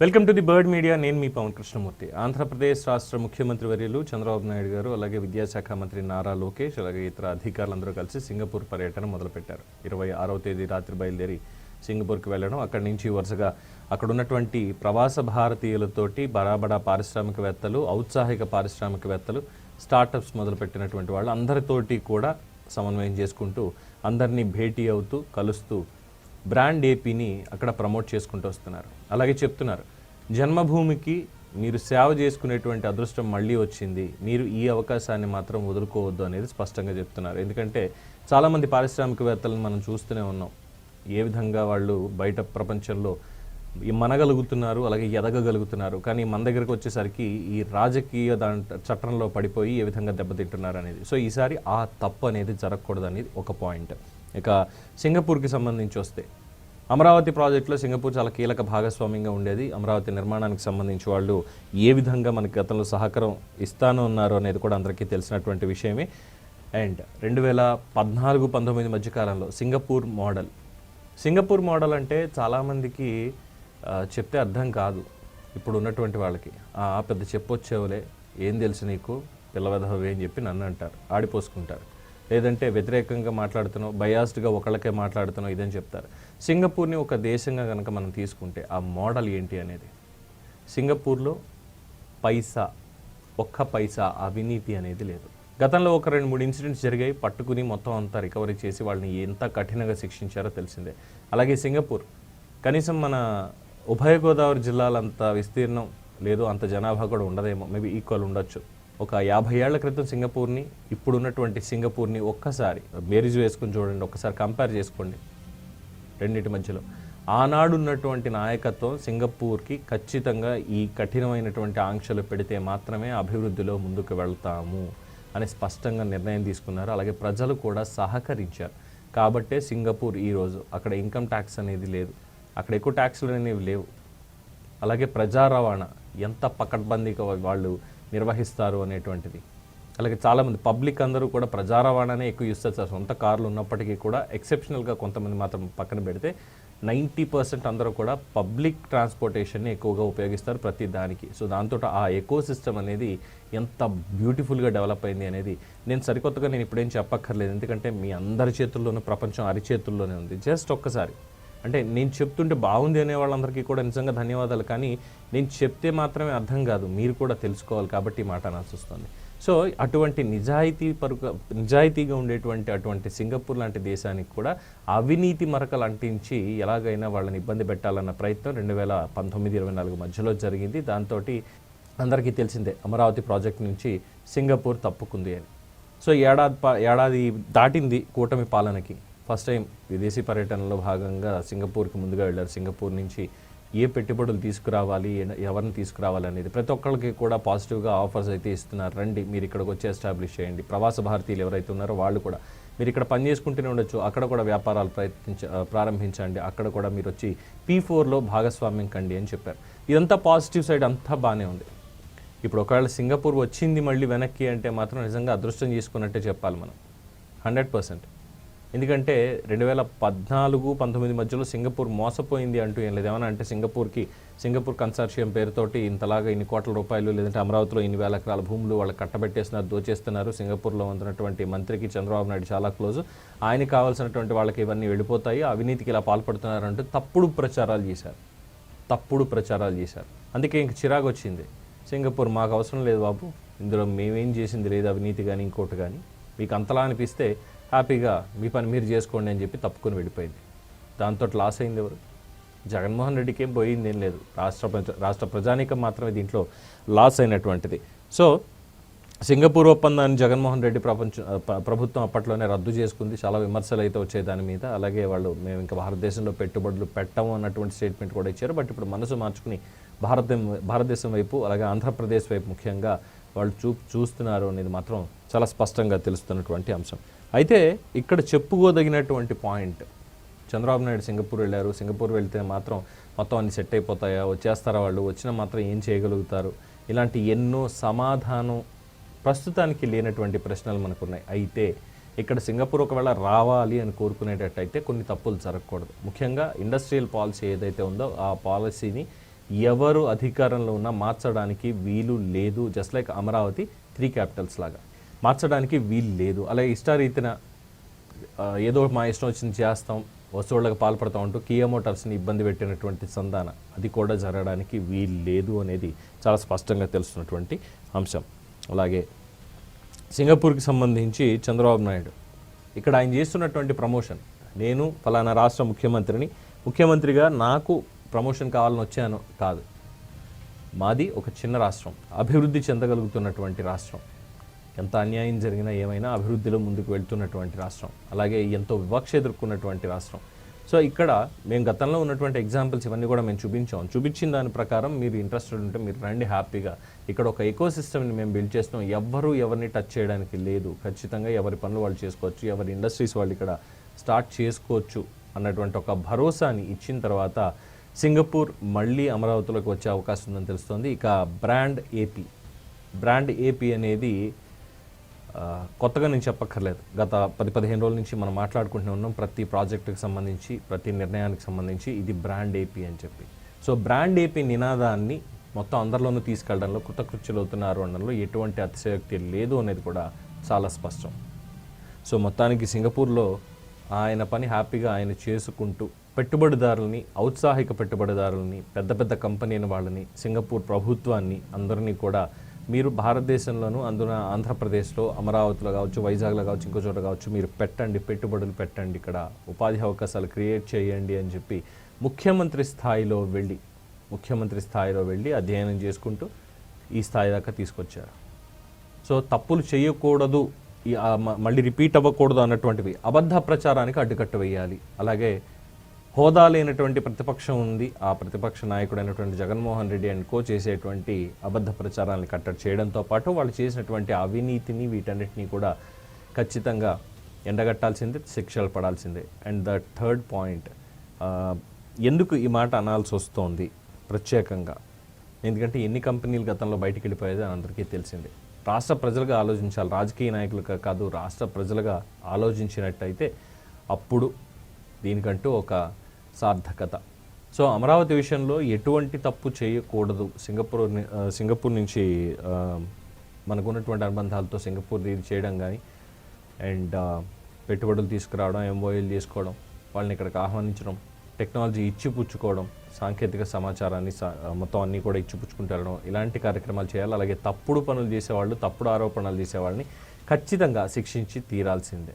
Welcome to the bird media. నేను మీ పవన్ కృష్ణమూర్తి. ఆంధ్రప్రదేశ్ రాష్ట్ర ముఖ్యమంత్రి వర్యులు చంద్రబాబు నాయుడు గారు అలాగే విద్యాశాఖ మంత్రి నారా లోకేష్ అలాగే ఇతర అధికారులందరూ కలిసి సింగపూర్ పర్యటన మొదలుపెట్టారు. ఇరవై ఆరవ తేదీ రాత్రి బయలుదేరి సింగపూర్కి వెళ్ళడం అక్కడి నుంచి వరుసగా అక్కడ ఉన్నటువంటి ప్రవాస భారతీయులతోటి బరాబడా పారిశ్రామికవేత్తలు ఔత్సాహిక పారిశ్రామికవేత్తలు స్టార్టప్స్ మొదలుపెట్టినటువంటి వాళ్ళు అందరితోటి కూడా సమన్వయం చేసుకుంటూ అందరినీ భేటీ అవుతూ కలుస్తూ బ్రాండ్ ఏపీని అక్కడ ప్రమోట్ చేసుకుంటూ వస్తున్నారు. అలాగే చెప్తున్నారు జన్మభూమికి మీరు సేవ చేసుకునేటువంటి అదృష్టం మళ్ళీ వచ్చింది. మీరు ఈ అవకాశాన్ని మాత్రం వదులుకోవద్దు అనేది స్పష్టంగా చెప్తున్నారు. ఎందుకంటే చాలామంది పారిశ్రామికవేత్తలను మనం చూస్తూనే ఉన్నాం. ఏ విధంగా వాళ్ళు బయట ప్రపంచంలో మనగలుగుతున్నారు అలాగే ఎదగగలుగుతున్నారు. కానీ మన దగ్గరకు వచ్చేసరికి ఈ రాజకీయ దాని చట్టంలో పడిపోయి ఏ విధంగా దెబ్బతింటున్నారు అనేది. సో ఈసారి ఆ తప్పు అనేది జరగకూడదు అనేది ఒక పాయింట్. ఇక సింగపూర్కి సంబంధించి వస్తే అమరావతి ప్రాజెక్టులో సింగపూర్ చాలా కీలక భాగస్వామ్యంగా ఉండేది. అమరావతి నిర్మాణానికి సంబంధించి వాళ్ళు ఏ విధంగా మనకి గతంలో సహకారం ఇస్తాను ఉన్నారు అనేది కూడా అందరికీ తెలిసినటువంటి విషయమే. అండ్ రెండు వేల పద్నాలుగు పంతొమ్మిది మధ్యకాలంలో సింగపూర్ మోడల్. సింగపూర్ మోడల్ అంటే చాలామందికి చెప్తే అర్థం కాదు. ఇప్పుడు ఉన్నటువంటి వాళ్ళకి "ఆ, పెద్ద చెప్పొచ్చేవలే ఏం తెలుసు నీకు? పిల్లవెదవే అని చెప్పి నన్ను అంటారు ఆడిపోసుకుంటారు. లేదంటే వ్యతిరేకంగా మాట్లాడుతున్నావు బయాస్డ్గా ఒకళ్ళకే మాట్లాడుతున్నావు ఇదని చెప్తారు. సింగపూర్ని ఒక దేశంగా కనుక మనం తీసుకుంటే ఆ మోడల్ ఏంటి అనేది? సింగపూర్లో పైసా ఒక్క పైసా అవినీతి అనేది లేదు. గతంలో ఒక రెండు మూడు ఇన్సిడెంట్స్ జరిగాయి పట్టుకుని మొత్తం అంతా రికవరీ చేసి వాళ్ళని ఎంత కఠినంగా శిక్షించారో తెలిసిందే. అలాగే సింగపూర్ కనీసం మన ఉభయ గోదావరి జిల్లాలంత విస్తీర్ణం లేదు అంత జనాభా కూడా ఉండదేమో మేబీ ఈక్వల్ ఉండొచ్చు. ఒక యాభై ఏళ్ళ క్రితం సింగపూర్ని ఇప్పుడు ఉన్నటువంటి సింగపూర్ని ఒక్కసారి బేరీజ్ వేసుకుని చూడండి ఒక్కసారి కంపేర్ చేసుకోండి రెండింటి మధ్యలో. ఆనాడు ఉన్నటువంటి నాయకత్వం సింగపూర్కి ఖచ్చితంగా ఈ కఠినమైనటువంటి ఆంక్షలు పెడితే మాత్రమే అభివృద్ధిలో ముందుకు వెళ్తాము అని స్పష్టంగా నిర్ణయం తీసుకున్నారు. అలాగే ప్రజలు కూడా సహకరించారు. కాబట్టే సింగపూర్ ఈరోజు అక్కడ ఇన్కమ్ ట్యాక్స్ అనేది లేదు అక్కడ ఎక్కువ ట్యాక్స్లు అనేవి లేవు. అలాగే ప్రజా రవాణా ఎంత పకడ్బందీగా వాళ్ళు నిర్వహిస్తారు అనేటువంటిది. అలాగే చాలామంది పబ్లిక్ అందరూ కూడా ప్రజా రవాణానే ఎక్కువ యూస్ చేస్తారు. సొంత కార్లు ఉన్నప్పటికీ కూడా ఎక్సెప్షనల్గా కొంతమంది మాత్రం పక్కన పెడితే నైంటీ పర్సెంట్ అందరూ కూడా పబ్లిక్ ట్రాన్స్పోర్టేషన్ని ఎక్కువగా ఉపయోగిస్తారు ప్రతి దానికి. సో దాంతో ఆ ఎకో సిస్టమ్ అనేది ఎంత బ్యూటిఫుల్గా డెవలప్ అయింది అనేది నేను సరికొత్తగా నేను ఇప్పుడేం చెప్పక్కర్లేదు. ఎందుకంటే మీ అందరి చేతుల్లోనూ ప్రపంచం అరిచేతుల్లోనే ఉంది. జస్ట్ ఒక్కసారి అంటే నేను చెప్తుంటే బాగుంది అనే వాళ్ళందరికీ కూడా నిజంగా ధన్యవాదాలు. కానీ నేను చెప్తే మాత్రమే అర్థం కాదు. మీరు కూడా తెలుసుకోవాలి కాబట్టి ఈ మాట అనాల్సి సో అటువంటి నిజాయితీ పరుక నిజాయితీగా ఉండేటువంటి అటువంటి సింగపూర్ లాంటి దేశానికి కూడా అవినీతి మరకలు అంటించి ఎలాగైనా వాళ్ళని ఇబ్బంది పెట్టాలన్న ప్రయత్నం రెండు వేల పంతొమ్మిది ఇరవై నాలుగు మధ్యలో జరిగింది. దాంతో అందరికీ తెలిసిందే అమరావతి ప్రాజెక్ట్ నుంచి సింగపూర్ తప్పుకుంది అని. సో ఏడాది పా ఏడాది దాటింది కూటమి పాలనకి. ఫస్ట్ టైం విదేశీ పర్యటనలో భాగంగా సింగపూర్కి ముందుగా వెళ్ళారు. సింగపూర్ నుంచి ఏ పెట్టుబడులు తీసుకురావాలి ఎవరిని తీసుకురావాలి అనేది ప్రతి ఒక్కరికి కూడా పాజిటివ్గా ఆఫర్స్ అయితే ఇస్తున్నారు. రండి మీరు ఇక్కడికి వచ్చి ఎస్టాబ్లిష్ చేయండి. ప్రవాస భారతీయులు ఎవరైతే ఉన్నారో వాళ్ళు కూడా మీరు ఇక్కడ పని చేసుకుంటూనే ఉండొచ్చు. అక్కడ కూడా వ్యాపారాలు ప్రయత్నించ ప్రారంభించండి. అక్కడ కూడా మీరు వచ్చి పీ ఫోర్లో భాగస్వామ్యం కండి అని చెప్పారు. ఇదంతా పాజిటివ్ సైడ్ అంతా బాగానే ఉంది. ఇప్పుడు ఒకవేళ సింగపూర్ వచ్చింది మళ్ళీ వెనక్కి అంటే మాత్రం నిజంగా అదృష్టం చేసుకున్నట్టే చెప్పాలి మనం. Hundred percent. ఎందుకంటే రెండు వేల పద్నాలుగు పంతొమ్మిది మధ్యలో సింగపూర్ మోసపోయింది అంటూ ఏం లేదు. ఏమన్నా అంటే సింగపూర్కి సింగపూర్ కన్సార్షియం పేరుతోటి ఇంతలాగా ఇన్ని కోట్ల రూపాయలు లేదంటే అమరావతిలో ఇన్ని వేల ఎకరాల భూములు వాళ్ళు కట్టబెట్టేస్తున్నారు దోచేస్తున్నారు. సింగపూర్లో ఉన్నటువంటి మంత్రికి చంద్రబాబు నాయుడు చాలా క్లోజ్. ఆయనకి కావాల్సినటువంటి వాళ్ళకి ఇవన్నీ వెళ్ళిపోతాయి. అవినీతికి ఇలా పాల్పడుతున్నారంటూ తప్పుడు ప్రచారాలు చేశారు. తప్పుడు ప్రచారాలు చేశారు. అందుకే ఇంక చిరాకు వచ్చింది. సింగపూర్ మాకు అవసరం లేదు బాబు. ఇందులో మేమేం చేసింది లేదు అవినీతి కానీ ఇంకోటి కానీ. మీకు అంతలా అనిపిస్తే హ్యాపీగా మీ పని మీరు చేసుకోండి అని చెప్పి తప్పుకొని వెళ్ళిపోయింది. దాంతో లాస్ అయింది ఎవరు? జగన్మోహన్ రెడ్డికి ఏం పోయింది ఏం లేదు. రాష్ట్ర ప్రజ రాష్ట్ర ప్రజానీకం మాత్రమే దీంట్లో లాస్ అయినటువంటిది. సో సింగపూర్ ఒప్పందాన్ని జగన్మోహన్ రెడ్డి ప్రపంచ ప్రభుత్వం అప్పట్లోనే రద్దు చేసుకుంది. చాలా విమర్శలు అయితే వచ్చాయి దాని మీద. అలాగే వాళ్ళు మేము ఇంకా భారతదేశంలో పెట్టుబడులు పెట్టము అన్నటువంటి స్టేట్మెంట్ కూడా ఇచ్చారు. బట్ ఇప్పుడు మనసు మార్చుకుని భారత భారతదేశం వైపు అలాగే ఆంధ్రప్రదేశ్ వైపు ముఖ్యంగా వాళ్ళు చూ చూస్తున్నారు అనేది మాత్రం చాలా స్పష్టంగా తెలుస్తున్నటువంటి అంశం. అయితే ఇక్కడ చెప్పుకోదగినటువంటి పాయింట్ చంద్రబాబు నాయుడు సింగపూర్ వెళ్ళారు. సింగపూర్ వెళ్తే మాత్రం మొత్తం అన్ని సెట్ అయిపోతాయా? వచ్చేస్తారా వాళ్ళు? వచ్చినా మాత్రం ఏం చేయగలుగుతారు? ఇలాంటి ఎన్నో సమాధానం ప్రస్తుతానికి లేనటువంటి ప్రశ్నలు మనకున్నాయి. అయితే ఇక్కడ సింగపూర్ ఒకవేళ రావాలి అని కోరుకునేటట్టయితే కొన్ని తప్పులు జరగకూడదు. ముఖ్యంగా ఇండస్ట్రియల్ పాలసీ ఏదైతే ఉందో ఆ పాలసీని ఎవరు అధికారంలో ఉన్నా మార్చడానికి వీలు లేదు. Just like Amaravati three capitals లాగా. మార్చడానికి వీలు లేదు. అలాగే ఇష్టారీతిన ఏదో మా ఇష్టం వచ్చింది చేస్తాం వస్తువులకు పాల్పడతాం అంటూ కియా మోటార్స్ని ఇబ్బంది పెట్టినటువంటి సంధాన అది కూడా జరగడానికి వీలు లేదు అనేది చాలా స్పష్టంగా తెలుస్తున్నటువంటి అంశం. అలాగే సింగపూర్కి సంబంధించి చంద్రబాబు నాయుడు ఇక్కడ ఆయన చేస్తున్నటువంటి ప్రమోషన్ నేను ఫలానా రాష్ట్ర ముఖ్యమంత్రిని ముఖ్యమంత్రిగా నాకు ప్రమోషన్ కావాలని వచ్చాను కాదు. మాది ఒక చిన్న రాష్ట్రం అభివృద్ధి చెందగలుగుతున్నటువంటి రాష్ట్రం. ఎంత అన్యాయం జరిగినా ఏమైనా అభివృద్ధిలో ముందుకు వెళ్తున్నటువంటి రాష్ట్రం అలాగే ఎంతో వివక్ష ఎదుర్కొన్నటువంటి రాష్ట్రం. సో ఇక్కడ మేము గతంలో ఉన్నటువంటి ఎగ్జాంపుల్స్ ఇవన్నీ కూడా మేము చూపించాం. చూపించిన దాని ప్రకారం మీరు ఇంట్రెస్టెడ్ ఉంటే మీరు రండి హ్యాపీగా. ఇక్కడ ఒక ఎకో సిస్టమ్ని మేము బిల్డ్ చేస్తున్నాం. ఎవ్వరూ ఎవరిని టచ్ చేయడానికి లేదు. ఖచ్చితంగా ఎవరి పనులు వాళ్ళు చేసుకోవచ్చు ఎవరి ఇండస్ట్రీస్ వాళ్ళు ఇక్కడ స్టార్ట్ చేసుకోవచ్చు అన్నటువంటి ఒక భరోసాని ఇచ్చిన తర్వాత సింగపూర్ మళ్ళీ అమరావతిలోకి వచ్చే అవకాశం ఉందని తెలుస్తోంది. ఇక బ్రాండ్ ఏపీ బ్రాండ్ ఏపీ అనేది కొత్తగా నేను చెప్పక్కర్లేదు. గత పది పదిహేను రోజుల నుంచి మనం మాట్లాడుకుంటూనే ఉన్నాం. ప్రతి ప్రాజెక్టుకి సంబంధించి ప్రతి నిర్ణయానికి సంబంధించి ఇది బ్రాండ్ ఏపీ అని చెప్పి. సో బ్రాండ్ ఏపీ నినాదాన్ని మొత్తం అందరిలోనూ తీసుకెళ్ళడంలో కృతకృత్యులు అవుతున్నారు అనడంలో ఎటువంటి అతిశయోక్తి లేదు అనేది కూడా చాలా స్పష్టం. సో మొత్తానికి సింగపూర్లో ఆయన పని హ్యాపీగా ఆయన చేసుకుంటూ పెట్టుబడిదారుల్ని ఔత్సాహిక పెట్టుబడిదారుల్ని పెద్ద పెద్ద కంపెనీల వాళ్ళని సింగపూర్ ప్రభుత్వాన్ని అందరినీ కూడా మీరు భారతదేశంలోనూ అందున ఆంధ్రప్రదేశ్లో అమరావతిలో కావచ్చు వైజాగ్లో కావచ్చు ఇంకో చోట కావచ్చు మీరు పెట్టండి పెట్టుబడులు పెట్టండి ఇక్కడ ఉపాధి అవకాశాలు క్రియేట్ చేయండి అని చెప్పి ముఖ్యమంత్రి స్థాయిలో వెళ్ళి ముఖ్యమంత్రి స్థాయిలో వెళ్ళి అధ్యయనం చేసుకుంటూ ఈ స్థాయి దాకా తీసుకొచ్చారు. సో తప్పులు చేయకూడదు ఈ మ- మళ్ళీ రిపీట్ అవ్వకూడదు అన్నటువంటివి అబద్ధ ప్రచారానికి అడ్డుకట్ట వేయాలి. అలాగే హోదా లేనటువంటి ప్రతిపక్షం ఉంది. ఆ ప్రతిపక్ష నాయకుడైనటువంటి జగన్మోహన్ రెడ్డి అండ్ కో చేసేటువంటి అబద్ధ ప్రచారాన్ని కట్టడి చేయడంతో పాటు వాళ్ళు చేసినటువంటి అవినీతిని వీటన్నిటినీ కూడా ఖచ్చితంగా ఎండగట్టాల్సిందే శిక్షలు పడాల్సిందే. అండ్ ద థర్డ్ పాయింట్ ఎందుకు ఈ మాట అనాల్సి వస్తోంది ప్రత్యేకంగా? ఎందుకంటే ఎన్ని కంపెనీలు గతంలో బయటికి వెళ్ళిపోయేది అని అందరికీ తెలిసిందే. రాష్ట్ర ప్రజలుగా ఆలోచించాలి. రాజకీయ నాయకులుగా కాదు రాష్ట్ర ప్రజలుగా ఆలోచించినట్టయితే అప్పుడు దీనికంటూ ఒక సార్థకత. సో అమరావతి విషయంలో ఎటువంటి తప్పు చేయకూడదు. సింగపూర్ సింగపూర్ నుంచి మనకున్నటువంటి అనుబంధాలతో సింగపూర్ ఇది చేయడం కానీ అండ్ పెట్టుబడులు తీసుకురావడం ఎంఓఏలు తీసుకోవడం వాళ్ళని ఇక్కడికి ఆహ్వానించడం టెక్నాలజీ ఇచ్చిపుచ్చుకోవడం సాంకేతిక సమాచారాన్ని మొత్తం అన్నీ కూడా ఇచ్చిపుచ్చుకుంటారడం ఇలాంటి కార్యక్రమాలు చేయాలి. అలాగే తప్పుడు పనులు చేసేవాళ్ళు తప్పుడు ఆరోపణలు చేసేవాళ్ళని ఖచ్చితంగా శిక్షించి తీరాల్సిందే.